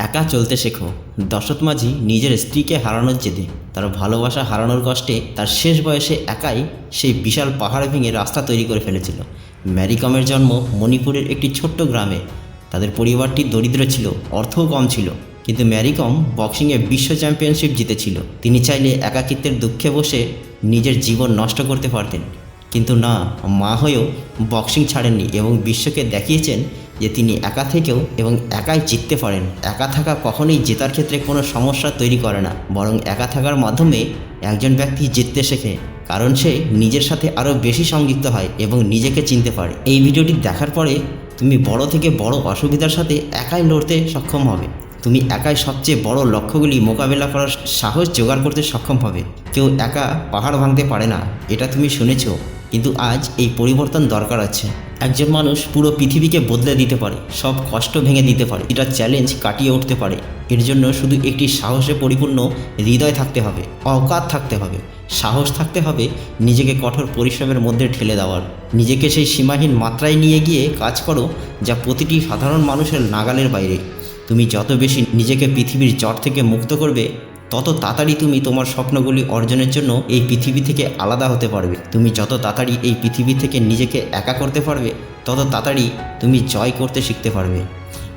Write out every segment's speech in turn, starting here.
একা চলতে শেখো। দশরথ মাঝি নিজের স্ত্রীকে হারানোর জেদে তার ভালোবাসা হারানোর কষ্টে তার শেষ বয়সে একাই সেই বিশাল পাহাড় ভেঙে রাস্তা তৈরি করে ফেলেছিল। ম্যারিকমের জন্ম মণিপুরের একটি ছোট্ট গ্রামে। তাদের পরিবারটি দরিদ্র ছিল, অর্থও কম ছিল। কিন্তু ম্যারিকম বক্সিংয়ে বিশ্ব চ্যাম্পিয়নশিপ জিতেছিল। তিনি চাইলে একাকিত্বের দুঃখে বসে নিজের জীবন নষ্ট করতে পারতেন। কিন্তু না, মা হয়েও বক্সিং ছাড়েননি এবং বিশ্বকে দেখিয়েছেন যে তিনি একা থেকেও এবং একাই জিততে পারেন। একা থাকা কখনোই জেতার ক্ষেত্রে কোনো সমস্যা তৈরি করে না। বরং একা থাকার মাধ্যমে একজন ব্যক্তি জিততে শেখে, কারণ সে নিজের সাথে আরও বেশি সংযুক্ত হয় এবং নিজেকে চিনতে পারে। এই ভিডিওটি দেখার পরে তুমি বড় থেকে বড় অসুবিধার সাথে একাই লড়তে সক্ষম হবে। তুমি একাই সবচেয়ে বড় লক্ষ্যগুলি মোকাবেলা করার সাহস জোগাড় করতে সক্ষম হবে। কেউ একা পাহাড় ভাঙতে পারে না, এটা তুমি শুনেছ। কিন্তু আজ এই পরিবর্তন দরকার আছে। একজন মানুষ পুরো পৃথিবীকে বদলে দিতে পারে, সব কষ্ট ভেঙে দিতে পারে, এটা চ্যালেঞ্জ কাটিয়ে উঠতে পারে। এর জন্য শুধু একটি সাহসে পরিপূর্ণ হৃদয় থাকতে হবে, অকাত থাকতে হবে। সাহস থাকতে হবে নিজেকে কঠোর পরিশ্রমের মধ্যে ঠেলে দেওয়ার। নিজেকে সেই সীমাহীন মাত্রায় নিয়ে গিয়ে কাজ করো যা প্রতিটি সাধারণ মানুষের নাগালের বাইরে। তুমি যত বেশি নিজেকে পৃথিবীর জট থেকে মুক্ত করবে তত তাড়াতাড়ি তুমি তোমার স্বপ্নগুলি অর্জনের জন্য এই পৃথিবী থেকে আলাদা হতে পারবে। তুমি যত তাড়াতাড়ি এই পৃথিবী থেকে নিজেকে একা করতে পারবে, তত তাড়াতাড়ি তুমি জয় করতে শিখতে পারবে।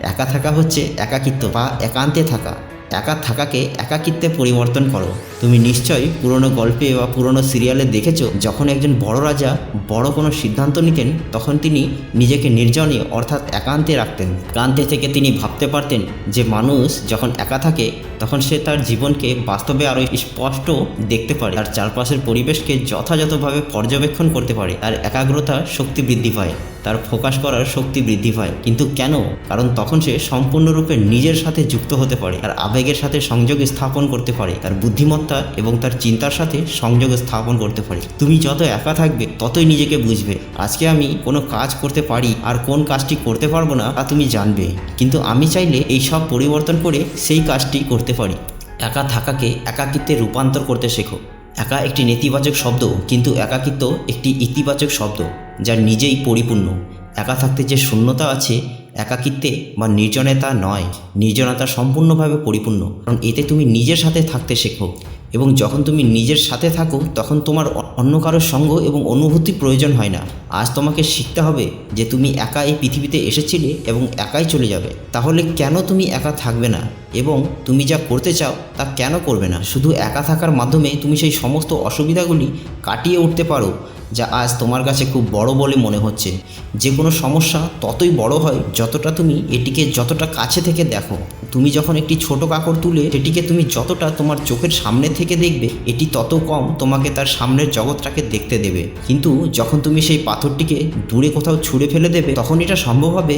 একা থাকা হচ্ছে একাকিত্ব বা একান্তে থাকা। একা থাকাকে একাকিত্বে পরিবর্তন করো। তুমি নিশ্চয়ই পুরনো গল্পে বা পুরনো সিরিয়ালে দেখেছ, যখন একজন বড় রাজা বড় কোনো সিদ্ধান্ত নিতেন, তখন তিনি নিজেকে নির্জনে অর্থাৎ একান্তে রাখতেন। একান্তে থেকে তিনি ভাবতে পারতেন যে মানুষ যখন একা থাকে তখন সে তার জীবনকে বাস্তবে আরও স্পষ্ট দেখতে পারে। তার চারপাশের পরিবেশকে যথাযথভাবে পর্যবেক্ষণ করতে পারে। তার একাগ্রতা শক্তি বৃদ্ধি পায়। তার ফোকাস করার শক্তি বৃদ্ধি পায়। কিন্তু কেন? কারণ তখন সে সম্পূর্ণরূপে নিজের সাথে যুক্ত হতে পারে। তার আবেগের সাথে সংযোগ স্থাপন করতে পারে। তার বুদ্ধিমত্তা এবং তার চিন্তার সাথে সংযোগ স্থাপন করতে পারে। তুমি যত একা থাকবে, ততই নিজেকে বুঝবে। আজকে আমি কোনো কাজ করতে পারি আর কোন কাজটি করতে পারব না তা তুমি জানবে। কিন্তু আমি চাইলে এই সব পরিবর্তন করে সেই কাজটি করতে পারি। একা থাকাকে একাকিত্বে রূপান্তর করতে শেখো। একা একটি নেতিবাচক শব্দ, কিন্তু একাকিত্ব একটি ইতিবাচক শব্দ, যা নিজেই পরিপূর্ণ। একা থাকতে যে শূন্যতা আছে, একাকিত্বে বা নির্জনতা নয়, নির্জনতা সম্পূর্ণভাবে পরিপূর্ণ। কারণ এতে তুমি নিজের সাথে থাকতে শেখো। এবং যখন তুমি নিজের সাথে থাকো, তখন তোমার অন্য কারোর সঙ্গ এবং অনুভূতি প্রয়োজন হয় না। আজ তোমাকে শিখতে হবে যে তুমি একা এই পৃথিবীতে এসেছিলে এবং একাই চলে যাবে। তাহলে কেন তুমি একা থাকবে না? এবং তুমি যা করতে চাও, তা কেন করবে না? শুধু একা থাকার মাধ্যমে তুমি সেই সমস্ত অসুবিধাগুলি কাটিয়ে উঠতে পারো, যা আজ তোমার কাছে খুব বড় বলে মনে হচ্ছে। যে কোনো সমস্যা ততই বড় হয় যতটা তুমি এটিকে যতটা কাছে থেকে দেখো। তুমি যখন একটি ছোট কাকড় তুলে সেটিকে তুমি যতটা তোমার চোখের সামনে থেকে দেখবে, এটি তত কম তোমাকে তার সামনের জগৎটাকে দেখতে দেবে। কিন্তু যখন তুমি সেই পাথরটিকে দূরে কোথাও ছুঁড়ে ফেলে দেবে, তখন এটা সম্ভব হবে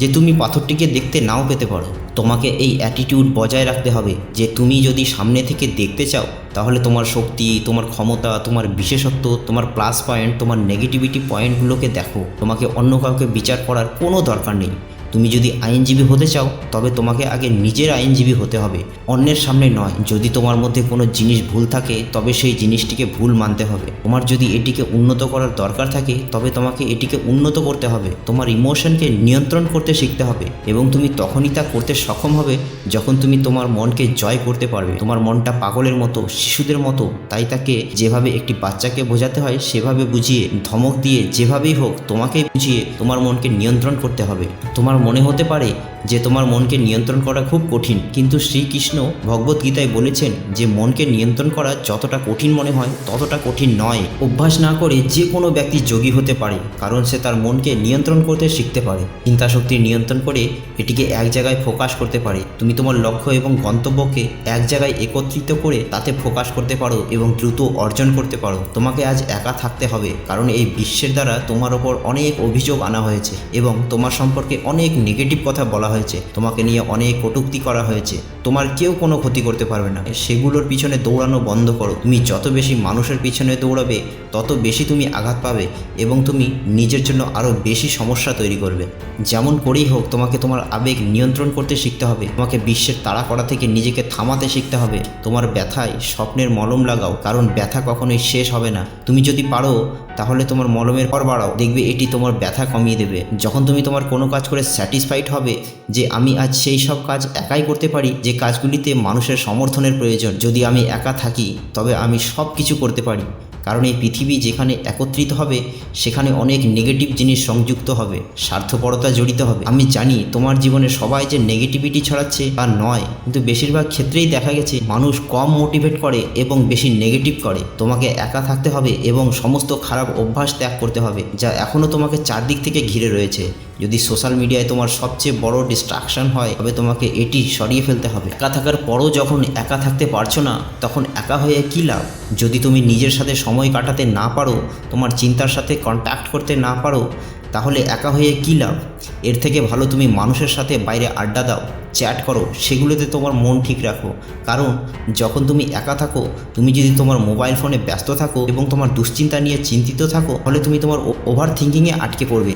যে তুমি পাথরটিকে দেখতে নাও পেতে পারো। তোমাকে এই অ্যাটিটিউড বজায় রাখতে হবে যে তুমি যদি সামনে থেকে দেখতে চাও, তাহলে তোমার শক্তি, তোমার ক্ষমতা, তোমার বিশেষত্ব, তোমার প্লাস পয়েন্ট তোমার নেগেটিভিটি পয়েন্টগুলোকে দেখো। তোমাকে অন্য কাউকে বিচার করার কোনো দরকার নেই। তুমি যদি আইনজীবী হতে চাও, তবে তোমাকে আগে নিজের আইনজীবী হতে হবে। অন্যের সামনে নয়। যদি তোমার মধ্যে কোনো জিনিস ভুল থাকে, তবে সেই জিনিসটিকে ভুল মানতে হবে। তোমার যদি এটিকে উন্নত করার দরকার থাকে, তবে তোমাকে এটিকে উন্নত করতে হবে। তোমার ইমোশনকে নিয়ন্ত্রণ করতে শিখতে হবে এবং তুমি তখনই তা করতে সক্ষম হবে যখন তুমি তোমার মনকে জয় করতে পারবে। তোমার মনটা পাগলের মতো, শিশুদের মতো, তাই তাকে যেভাবে একটি বাচ্চাকে বোঝাতে হয়, সেভাবে বুঝিয়ে, ধমক দিয়ে যেভাবেই হোক তোমাকে বুঝিয়ে তোমার মনকে নিয়ন্ত্রণ করতে হবে। তোমার মনে হতে পারে যে তোমার মনকে নিয়ন্ত্রণ করা খুব কঠিন। কিন্তু শ্রীকৃষ্ণ ভগবত গীতায় বলেছেন যে মনকে নিয়ন্ত্রণ করা যতটা কঠিন মনে হয়, ততটা কঠিন নয়। অভ্যাস না করে যে কোনো ব্যক্তি যোগী হতে পারে, কারণ সে তার মনকে নিয়ন্ত্রণ করতে শিখতে পারে। চিন্তা শক্তি নিয়ন্ত্রণ করে এটিকে এক জায়গায় ফোকাস করতে পারে। তুমি তোমার লক্ষ্য এবং গন্তব্যকে এক জায়গায় একত্রিত করে তাতে ফোকাস করতে পারো এবং দ্রুত অর্জন করতে পারো। তোমাকে আজ একা থাকতে হবে, কারণ এই বিশ্বের দ্বারা তোমার ওপর অনেক অভিযোগ আনা হয়েছে এবং তোমার সম্পর্কে অনেক নেগেটিভ কথা বলা হয়েছে। তোমাকে নিয়ে অনেক কটূক্তি করা হয়েছে। তোমার কেউ কোনো ক্ষতি করতে পারবে না। সেগুলোর পিছনে দৌড়ানো বন্ধ করো। তুমি যত বেশি মানুষের পিছনে দৌড়াবে, তত বেশি তুমি আঘাত পাবে এবং তুমি নিজের জন্য আরও বেশি সমস্যা তৈরি করবে। যেমন করেই হোক, তোমাকে তোমার আবেগ নিয়ন্ত্রণ করতে শিখতে হবে। তোমাকে বিশ্বের তাড়া করা থেকে নিজেকে থামাতে শিখতে হবে। তোমার ব্যথায় স্বপ্নের মলম লাগাও, কারণ ব্যথা কখনোই শেষ হবে না। তুমি যদি পারো, তাহলে তোমার মলমের পর বাড়াও। দেখবে এটি তোমার ব্যথা কমিয়ে দেবে। যখন তুমি তোমার কোনো কাজ করে স্যাটিসফাইড হবে যে আমি আজ সেই সব কাজ একাই করতে পারি, যে কাজগুলিতে মানুষের সমর্থনের প্রয়োজন। যদি আমি একা থাকি, তবে আমি সব কিছু করতে পারি। কারণ এই পৃথিবী যেখানে একত্রিত হবে, সেখানে অনেক নেগেটিভ জিনিস সংযুক্ত হবে, স্বার্থপরতা জড়িত হবে। আমি জানি তোমার জীবনে সবাই যে নেগেটিভিটি ছড়াচ্ছে তা নয়, কিন্তু বেশিরভাগ ক্ষেত্রেই দেখা গেছে মানুষ কম মোটিভেট করে এবং বেশি নেগেটিভ করে। তোমাকে একা থাকতে হবে এবং সমস্ত খারাপ অভ্যাস ত্যাগ করতে হবে, যা এখনও তোমাকে চারদিক থেকে ঘিরে রয়েছে। যদি সোশ্যাল মিডিয়ায় তোমার সবচেয়ে বড় ডিস্ট্রাকশন হয়, তবে তোমাকে এটি সরিয়ে ফেলতে হবে। একা থাকার পরও যখন একা থাকতে পারছ না, তখন একা হয়ে কী লাভ? যদি তুমি নিজের সাথে সময় কাটাতে না পারো, তোমার চিন্তার সাথে কন্ট্যাক্ট করতে না পারো, তাহলে একা হয়ে কী লাভ? এর থেকে ভালো তুমি মানুষের সাথে বাইরে আড্ডা দাও চ্যাট করো, সেগুলোতে তোমার মন ঠিক রাখো। কারণ, যখন তুমি একা থাকো, তুমি যদি তোমার মোবাইল ফোনে ব্যস্ত থাকো এবং তোমার দুশ্চিন্তা নিয়ে চিন্তিত থাকো, তাহলে তুমি তোমার ওভার থিঙ্কিংয়ে আটকে পড়বে।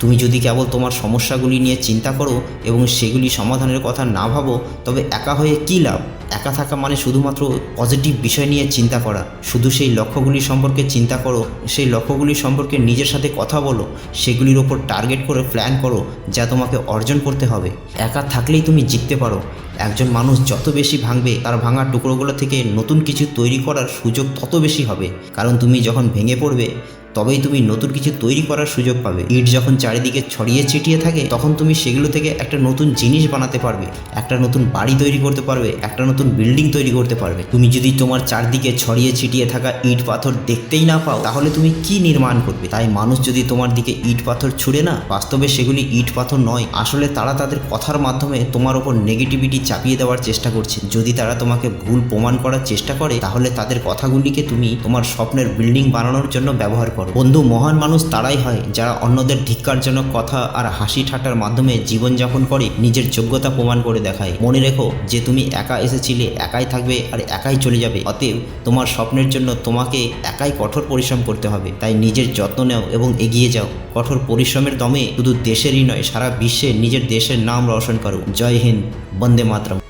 তুমি যদি কেবল তোমার সমস্যাগুলি নিয়ে চিন্তা করো এবং সেগুলি সমাধানের কথা না ভাবো, তবে একা হয়ে কী লাভ? একা থাকা মানে শুধুমাত্র পজিটিভ বিষয় নিয়ে চিন্তা করা। শুধু সেই লক্ষ্যগুলি সম্পর্কে চিন্তা করো, সেই লক্ষ্যগুলি সম্পর্কে নিজের সাথে কথা বলো, সেগুলির ওপর টার্গেট করে প্ল্যান করো যা তোমাকে অর্জন করতে হবে। একা থাকলেই তুমি জিততে পারো। একজন মানুষ যত বেশি ভাঙবে, তার ভাঙা টুকরোগুলো থেকে নতুন কিছু তৈরি করার সুযোগ তত বেশি হবে। কারণ তুমি যখন ভেঙে পড়বে তবেই তুমি নতুন কিছু তৈরি করার সুযোগ পাবে। ইট যখন চারিদিকে ছড়িয়ে ছিটিয়ে থাকে, তখন তুমি সেগুলো থেকে একটা নতুন জিনিস বানাতে পারবে। একটা নতুন বাড়ি তৈরি করতে পারবে, একটা নতুন বিল্ডিং তৈরি করতে পারবে। তুমি যদি তোমার চারদিকে ছড়িয়ে ছিটিয়ে থাকা ইট পাথর দেখতেই না পাও, তাহলে তুমি কি নির্মাণ করবে? তাই মানুষ যদি তোমার দিকে ইট পাথর ছুড়ে না, বাস্তবে সেগুলি ইট পাথর নয়। আসলে তারা তাদের কথার মাধ্যমে তোমার ওপর নেগেটিভিটি চাপিয়ে দেওয়ার চেষ্টা করছে। যদি তারা তোমাকে ভুল প্রমাণ করার চেষ্টা করে, তাহলে তাদের কথাগুলিকে তুমি তোমার স্বপ্নের বিল্ডিং বানানোর জন্য ব্যবহার করো বন্ধু, মহান মানুষ তারাই হয় যারা অন্যদের ধিক্কারজনক কথা আর হাসি ঠাট্টার মাধ্যমে জীবনযাপন করে, নিজের যোগ্যতা প্রমাণ করে দেখায়। মনে রেখো যে তুমি একা এসেছিলে, একাই থাকবে আর একাই চলে যাবে। অতএব তোমার স্বপ্নের জন্য তোমাকে একাই কঠোর পরিশ্রম করতে হবে। তাই নিজের যত্ন নেও এবং এগিয়ে যাও। কঠোর পরিশ্রমের দমে শুধু দেশেরই নয়, সারা বিশ্বে নিজের দেশের নাম রোশন করো। জয় হিন্দ, বন্দে মাতরম।